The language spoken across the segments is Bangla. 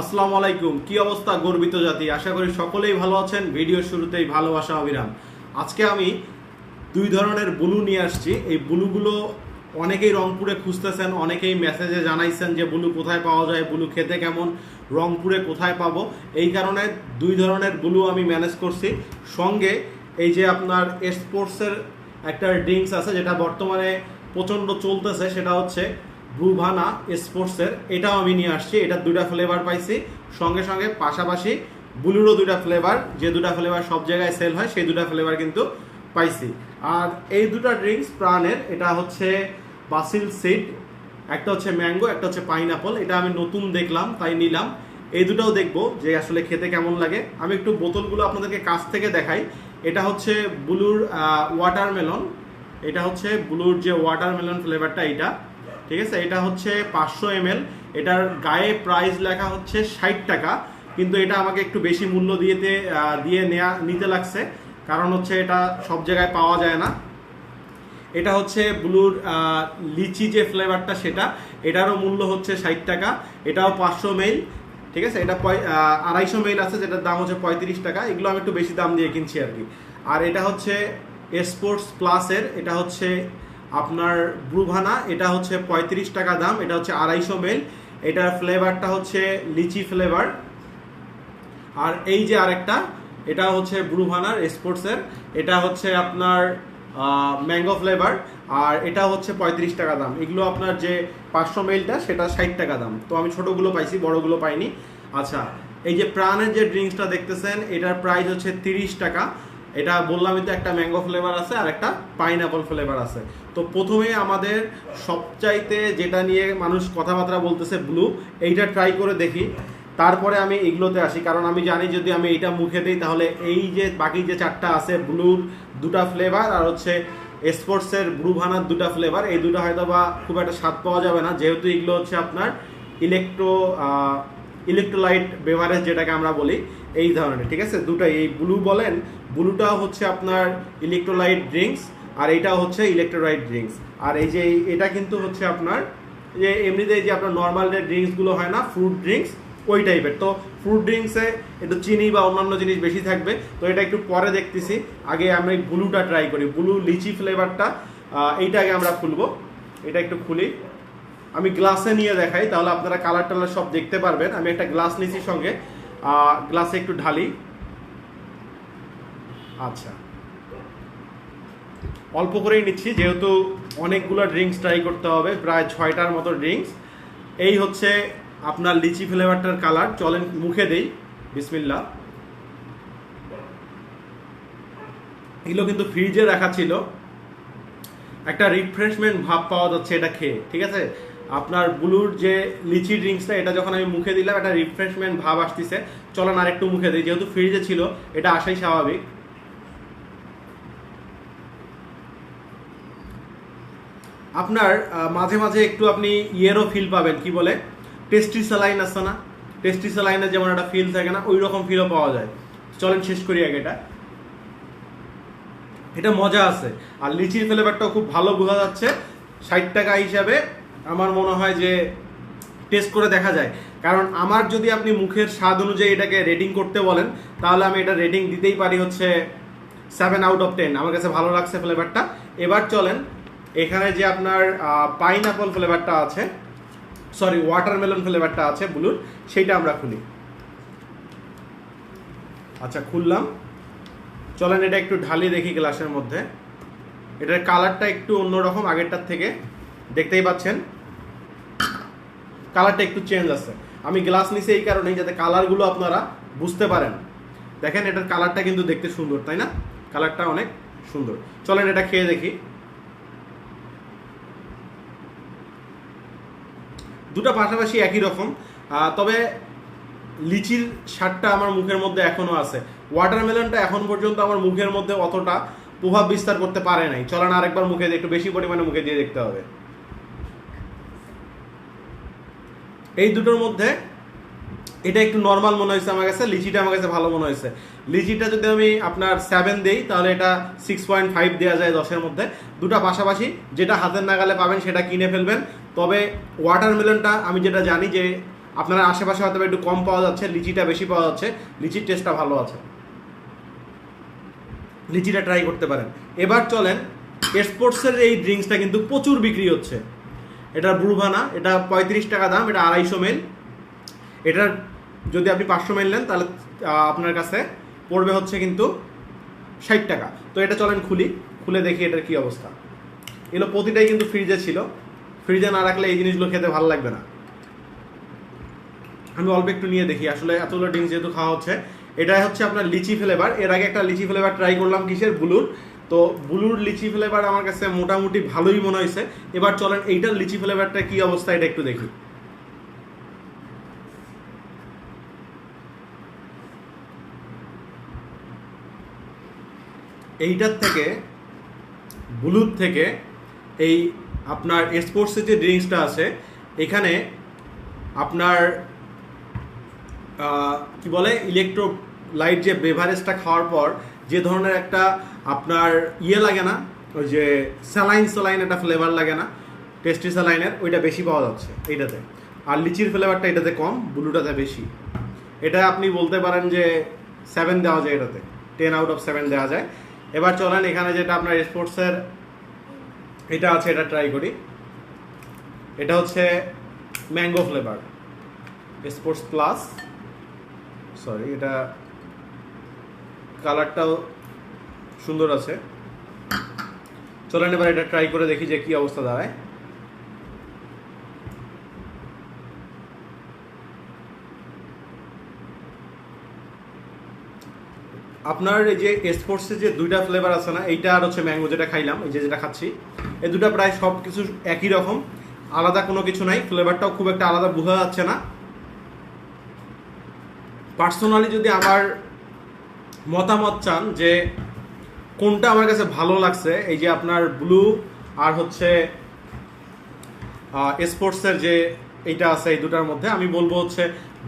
আসসালামু আলাইকুম। কি অবস্থা, গর্বিত জাতি? আশা করি সকলেই ভালো আছেন। ভিডিও শুরুতেই ভালোবাসা, অবিরাম। আজকে আমি দুই ধরনের ব্লু নিয়ে আসছি। এই ব্লুগুলো অনেকেই রংপুরে খুঁজতেছেন, অনেকেই মেসেজে জানাইছেন যে ব্লু কোথায় পাওয়া যায়, ব্লু খেতে কেমন, রংপুরে কোথায় পাবো। এই কারণে দুই ধরনের ব্লু আমি ম্যানেজ করছি। সঙ্গে এই যে আপনার স্পোর্টসের একটা ড্রিঙ্কস আছে, যেটা বর্তমানে প্রচণ্ড চলতেছে, সেটা হচ্ছে ব্রুভানা স্পোর্টসের, এটাও আমি নিয়ে আসছি, এটা দুটা ফ্লেভার পাইছি। সঙ্গে সঙ্গে পাশাপাশি ব্লুরও দুটা ফ্লেভার যে দুটা ফ্লেভার সব জায়গায় সেল হয়, সেই দুটা ফ্লেভার কিন্তু পাইছি। আর এই দুটা ড্রিঙ্কস প্রাণের, এটা হচ্ছে বাসিল সিড একটা হচ্ছে ম্যাঙ্গো একটা হচ্ছে পাইনাপল এটা আমি নতুন দেখলাম, তাই নিলাম। এই দুটাও দেখব যে আসলে খেতে কেমন লাগে। আমি একটু বোতলগুলো আপনাদেরকে কাছ থেকে দেখাই। এটা হচ্ছে ব্লুর ওয়াটারমেলন এটা হচ্ছে ব্লুর যে ওয়াটারমেলন ফ্লেভারটা এটা ঠিক আছে? এটা হচ্ছে পাঁচশো এম এটার গায়ে প্রাইস লেখা হচ্ছে ষাট টাকা। কিন্তু এটা আমাকে একটু বেশি মূল্য দিয়েতে দিয়ে নেয়া, নিতে লাগছে। কারণ হচ্ছে এটা সব জায়গায় পাওয়া যায় না। এটা হচ্ছে ব্লুর লিচি যে ফ্লেভারটা সেটা, এটারও মূল্য হচ্ছে ষাট টাকা। এটাও পাঁচশো মেইল ঠিক আছে? এটা আড়াইশো মেইল আছে, যেটার দাম হচ্ছে পঁয়ত্রিশ টাকা। এগুলো আমি একটু বেশি দাম দিয়ে কিনছি আর কি। আর এটা হচ্ছে স্পোর্টস প্লাসের এটা হচ্ছে আপনার ব্রুভানা, এটা হচ্ছে পঁয়ত্রিশ টাকা দাম, এটা হচ্ছে আড়াইশো মেল এটার ফ্লেভারটা হচ্ছে লিচি ফ্লেভার আর এই যে আরেকটা, এটা হচ্ছে ব্রুভানার স্পোর্টসের এটা হচ্ছে আপনার ম্যাঙ্গো ফ্লেভার আর এটা হচ্ছে পঁয়ত্রিশ টাকা দাম। এগুলো আপনার যে পাঁচশো মেলটা সেটা ষাট টাকা দাম। তো আমি ছোটোগুলো পাইছি, বড়গুলো পাইনি। আচ্ছা এই যে প্রাণের যে ড্রিঙ্কসটা দেখতেছেন, এটার প্রাইস হচ্ছে তিরিশ টাকা। এটা বললামই তো একটা ম্যাঙ্গো ফ্লেভার আছে আর একটা পাইনাপল ফ্লেভার আছে। তো প্রথমে আমাদের সবচাইতে যেটা নিয়ে মানুষ কথাবার্তা বলতেছে ব্লু এইটা ট্রাই করে দেখি। তারপরে আমি এগুলোতে আসি, কারণ আমি জানি যদি আমি এইটা মুখে দিই তাহলে এই যে বাকি যে চারটা আছে ব্লুর দুটা ফ্লেভার আর হচ্ছে স্পোর্টসের ব্লু ভানার দুটা ফ্লেভার এই দুটো হয়তো বা খুব একটা স্বাদ পাওয়া যাবে না। যেহেতু এগুলো হচ্ছে আপনার ইলেকট্রো ইলেকট্রোলাইট বেভারেজ যেটাকে আমরা বলি, এই ধরনের, ঠিক আছে? দুটাই, এই ব্লু বলেন ব্লুটাও হচ্ছে আপনার ইলেকট্রোলাইট ড্রিঙ্কস আর এইটাও হচ্ছে ইলেকট্রোলাইট ড্রিঙ্কস আর এই যে, এটা কিন্তু হচ্ছে আপনার যে এমনিতে যে আপনার নর্মাল যে ড্রিঙ্কসগুলো হয় না ফ্রুট ড্রিঙ্কস ওই টাইপের তো ফ্রুট ড্রিঙ্কসে একটু চিনি বা অন্যান্য জিনিস বেশি থাকবে, তো এটা একটু পরে দেখতেছি। আগে আমরা ব্লুটা ট্রাই করি ব্লু লিচি ফ্লেভারটা এইটা আগে আমরা খুলবো। এটা একটু খুলি। আমি গ্লাসে নিয়ে দেখাই, তাহলে আপনারা কালার টালার সব দেখতে পারবেন। আমি একটা গ্লাস নিছি সঙ্গে। গ্লাসে একটু ঢালি। আচ্ছা। অল্প করেই নিচ্ছি, যেহেতু অনেকগুলো ড্রিঙ্কস ট্রাই করতে হবে, প্রায় ছয়টার মতো ড্রিঙ্কস এই হচ্ছে আপনার লিচি ফ্লেভারটার কালার চলেন মুখে দেই। বিসমিল্লা এগুলো কিন্তু ফ্রিজে রাখা ছিল। একটা রিফ্রেশমেন্ট ভাব পাওয়া যাচ্ছে এটা খেয়ে, ঠিক আছে? আপনার ব্লুর যে লিচি ড্রিঙ্কসটা, এটা যখন আমি মুখে দিলাম, একটা রিফ্রেশমেন্ট ভাব আসতেছে। চলেন আরেকটু মুখে দিই, যেহেতু ফ্রিজে ছিল, এটা আসাই স্বাভাবিক। আপনার মাঝে মাঝে একটু আপনি ইয়েরও ফিল পাবেন, কি বলে? টেস্টি স্যালাইন আসছে না? টেস্টি স্যালাইনের যেমন একটা ফিল থাকে না, ওই রকম ফিলও পাওয়া যায়। চলেন শেষ করি আগে এটা। এটা মজা আছে। আর লিচির ফ্লেভারটাও খুব ভালো বোঝা যাচ্ছে। ষাট টাকা হিসাবে আমার মনে হয় যে টেস্ট করে দেখা যায়। কারণ আমার যদি আপনি মুখের স্বাদ অনুযায়ী এটাকে রেটিং করতে বলেন, তাহলে আমি এটা রেটিং দিতেই পারি হচ্ছে সেভেন আউট অফ টেন আমার কাছে ভালো লাগছে ফ্লেভারটা এবার চলেন, এখানে যে আপনার পাইনাপল ফ্লেভারটা আছে সরি ওয়াটারমেলন ফ্লেভারটা আছে ব্লুর সেইটা আমরা খুলি। আচ্ছা খুললাম। চলেন, এটা একটু ঢালি দেখি গ্লাসের মধ্যে। এটার কালারটা একটু অন্যরকম আগেরটার থেকে। দেখতেই পাচ্ছেন। কালারটা একটু চেঞ্জ আছে। আমি গ্লাস নিছি এই কারণেই যাতে কালারগুলো আপনারা বুঝতে পারেন। দেখেন এটার কালারটা কিন্তু দেখতে সুন্দর, তাই না? কালারটা অনেক সুন্দর। চলেন এটা খেয়ে দেখি। দুটো পাশাপাশি একই রকম। তবে লিচির স্বাদটা আমার মুখের মধ্যে এখনও আছে। ওয়াটারমেলনটা এখন পর্যন্ত আমার মুখের মধ্যে অতটা প্রভাব বিস্তার করতে পারে নাই। চলেন আরেকবার মুখে একটু বেশি পরিমাণে মুখে দিয়ে দেখতে হবে। এই দুটোর মধ্যে এটা একটু নর্মাল মনে হয়েছে আমার কাছে, লিচিটা আমার কাছে ভালো মনে হয়েছে। লিচিটা যদি আমি আপনার সেভেন দিই, তাহলে এটা সিক্স পয়েন্ট ফাইভ দেওয়া যায় দশের মধ্যে। দুটা পাশাপাশি যেটা হাতের নাগালে পাবেন, সেটা কিনে ফেলবেন। তবে ওয়াটারমেলনটা আমি যেটা জানি যে আপনারা আশেপাশে হয়তো একটু কম পাওয়া যাচ্ছে, লিচিটা বেশি পাওয়া যাচ্ছে, লিচির টেস্টটা ভালো আছে। লিচিটা ট্রাই করতে পারেন। এবার চলেন স্পোর্টসের এই ড্রিঙ্কসটা কিন্তু প্রচুর বিক্রি হচ্ছে। এটা ব্রুভানা এটা পঁয়ত্রিশ টাকা দাম, এটা আড়াইশো মেল এটার যদি আপনি পাঁচশো মেল নেন, তাহলে আপনার কাছে পড়বে হচ্ছে কিন্তু ষাট টাকা। তো এটা চলেন খুলি, খুলে দেখি এটার কি অবস্থা। এগুলো প্রতিটাই কিন্তু ফ্রিজে ছিল। ফ্রিজে না রাখলে এই জিনিসগুলো খেতে ভালো লাগবে না। আমি অল্প একটু নিয়ে দেখি, আসলে এতগুলো ড্রিঙ্কস যেহেতু খাওয়া হচ্ছে এটা হচ্ছে আপনার লিচি ফ্লেভার এর আগে একটা লিচি ফ্লেভার ট্রাই করলাম কিসের? ব্লুর। তো ব্লুর লিচি ফ্লেভার আমার কাছে মোটামুটি ভালোই মনে হয়েছে। এবার চলেন এইটার লিচি ফ্লেভারটা কি অবস্থা এটা একটু দেখি। এইটার থেকে, ব্লুর থেকে এই আপনার স্পোর্টসের যে ড্রিঙ্কসটা আছে, এখানে আপনার কি বলে ইলেকট্রো লাইট যে বেভারেজটা খাওয়ার পর যে ধরনের একটা আপনার ইয়ে লাগে না, ওই যে স্যালাইন স্যালাইন একটা ফ্লেভার লাগে না টেস্টি স্যালাইনের, ওইটা বেশি পাওয়া যাচ্ছে এইটাতে। আর লিচির ফ্লেভারটা এটাতে কম ব্লুটাতে বেশি। এটা আপনি বলতে পারেন যে সেভেন দেওয়া যায় এটাতে টেন আউট অফ সেভেন দেওয়া যায়। এবার চলেন, এখানে যেটা আপনার স্পোর্টসের এটা আছে, এটা ট্রাই করি। এটা হচ্ছে mango flavour sports plus sorry এটা কালারটাও সুন্দর আছে। চলেন এবার এটা ট্রাই করে দেখি যে কি অবস্থা দাঁড়ায়। আপনার এই যে স্পোর্টসের যে দুইটা ফ্লেভার আছে না, এইটা আর হচ্ছে ম্যাঙ্গো যেটা খাইলাম, এই যে যেটা খাচ্ছি, এই দুটা প্রায় সব কিছু একই রকম, আলাদা কোনো কিছু নাই ফ্লেভারটাও খুব একটা আলাদা বোঝা যাচ্ছে না। পার্সোনালি যদি আমার মতামত চান যে কোনটা আমার কাছে ভালো লাগছে, এই যে আপনার ব্লু আর হচ্ছে স্পোর্টসের যে এইটা আছে এই দুটার মধ্যে, আমি বলব হচ্ছে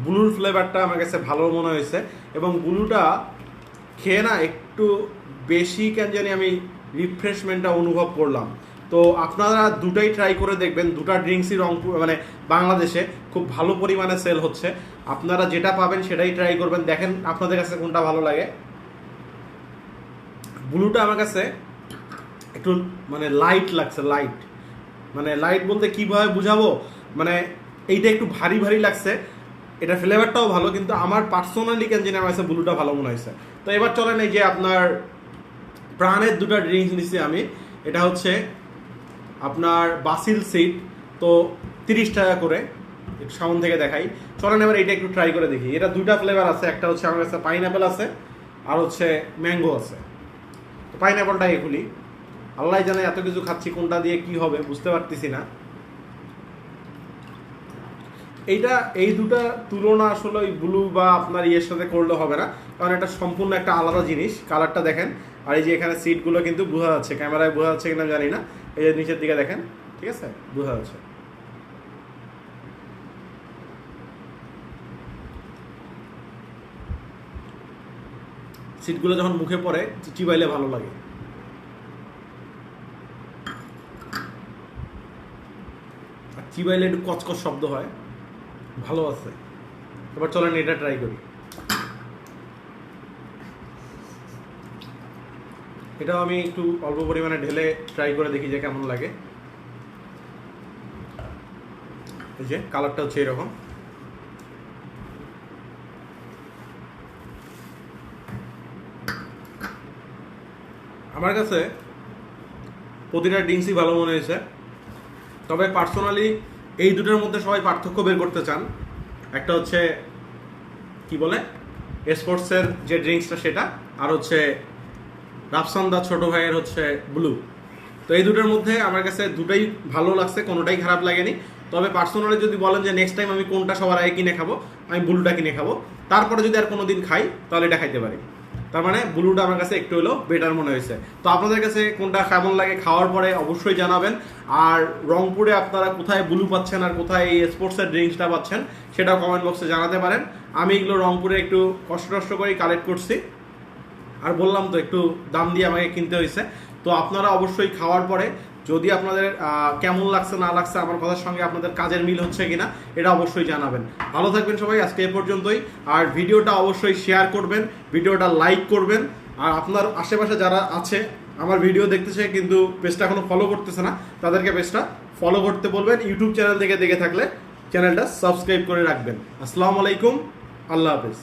ব্লুর ফ্লেভারটা আমার কাছে ভালো মনে হয়েছে এবং ব্লুটা খেয়ে না একটু বেশি কেন জানি আমি রিফ্রেশমেন্টটা অনুভব করলাম। তো আপনারা দুটাই ট্রাই করে দেখবেন, দুটা ড্রিঙ্কসই রংপুর মানে বাংলাদেশে খুব ভালো পরিমাণে সেল হচ্ছে। আপনারা যেটা পাবেন সেটাই ট্রাই করবেন। দেখেন আপনাদের কাছে কোনটা ভালো লাগে। ব্লুটা আমার কাছে একটু মানে লাইট লাগছে লাইট মানে লাইট বলতে কীভাবে বুঝাবো? মানে এইটা একটু ভারী ভারী লাগছে। এটা ফ্লেভারটাও ভালো, কিন্তু আমার পার্সোনালি কেন জানি আমার ব্লুটা ভালো মনে হয়েছে। তো এবার চলেন এই যে আপনার প্রাণের দুটো ড্রিঙ্কস নিচ্ছি আমি। এটা হচ্ছে আপনার বাসিল সিট তো তিরিশ টাকা করে। সামন থেকে দেখাই। চলেন এবার এটা একটু ট্রাই করে দেখি। এটা দুইটা ফ্লেভার আছে, একটা হচ্ছে আমার কাছে পাইনঅ্যাপেল আছে, আর হচ্ছে ম্যাঙ্গো আছে। তো পাইনঅ্যাপলটাই খুলি আল্লাহ জানে এত কিছু খাচ্ছি, কোনটা দিয়ে কি হবে, বুঝতে পারতেছি না। এইটা, এই দুটা তুলনা আসলে ওই ব্লু বা আপনার ইয়ের সাথে করলে হবে না। কারণ এটা সম্পূর্ণ একটা আলাদা জিনিস কালারটা দেখেন। আর এই যে এখানে সিটগুলো কিন্তু বোঝা যাচ্ছে, ক্যামেরায় বোঝা যাচ্ছে কিনা জানি না। এই যে নিচের দিকে দেখেন, ঠিক আছে? বোঝা যাচ্ছে। সিটগুলো যখন মুখে পড়ে, চিবাইলে ভালো লাগে। চিবাইলে একটু কচকচ শব্দ হয়। ভালো আছে। এবার চলেন, এটা ট্রাই করি। এটাও আমি একটু অল্প পরিমাণে ঢেলে ট্রাই করে দেখি যে কেমন লাগে। এই যে কালারটা হচ্ছে এরকম আমার কাছে প্রতিটা ড্রিঙ্কসই ভালো মনে হয়েছে। তবে পার্সোনালি এই দুটোর মধ্যে সবাই পার্থক্য বের করতে চান। একটা হচ্ছে, কি বলে? স্পোর্টসের যে ড্রিঙ্কসটা সেটা, আর হচ্ছে রাফসান্দা ছোট ভাইয়ের হচ্ছে ব্লু। তো এই দুটোর মধ্যে আমার কাছে দুটাই ভালো লাগছে, কোনোটাই খারাপ লাগেনি। তবে পার্সোনালি যদি বলেন যে নেক্সট টাইম আমি কোনটা সবার আগে কিনে খাব, আমি ব্লুটা কিনে খাব। তারপরে যদি আর কোনো দিন খাই, তাহলে এটা খাইতে পারি। তার মানে ব্লুটা আমার কাছে একটু হলেও বেটার মনে হয়েছে। তো আপনাদের কাছে কোনটা কেমন লাগে খাওয়ার পরে অবশ্যই জানাবেন। আর রংপুরে আপনারা কোথায় ব্লু পাচ্ছেন আর কোথায় এই স্পোর্টসের ড্রিঙ্কসটা পাচ্ছেন সেটাও কমেন্ট বক্সে জানাতে পারেন। আমি এগুলো রংপুরে একটু কষ্ট কষ্ট করেই কালেক্ট করছি। আর বললাম তো একটু দাম দিয়ে আমাকে কিনতে হয়েছে। তো আপনারা অবশ্যই খাওয়ার পরে যদি আপনাদের কেমন লাগছে, না লাগছে আমার কথার সঙ্গে আপনাদের কাজের মিল হচ্ছে কিনা, এটা অবশ্যই জানাবেন। ভালো থাকবেন সবাই, আজকে এ পর্যন্তই। আর ভিডিওটা অবশ্যই শেয়ার করবেন, ভিডিওটা লাইক করবেন। আর আপনার আশেপাশে যারা আছে, আমার ভিডিও দেখতেছে কিন্তু পেজটা এখনও ফলো করতেছে না, তাদেরকে পেজটা ফলো করতে বলবেন। ইউটিউব চ্যানেল থেকে দেখে থাকলে চ্যানেলটা সাবস্ক্রাইব করে রাখবেন। আসসালামু আলাইকুম, আল্লাহ হাফেজ।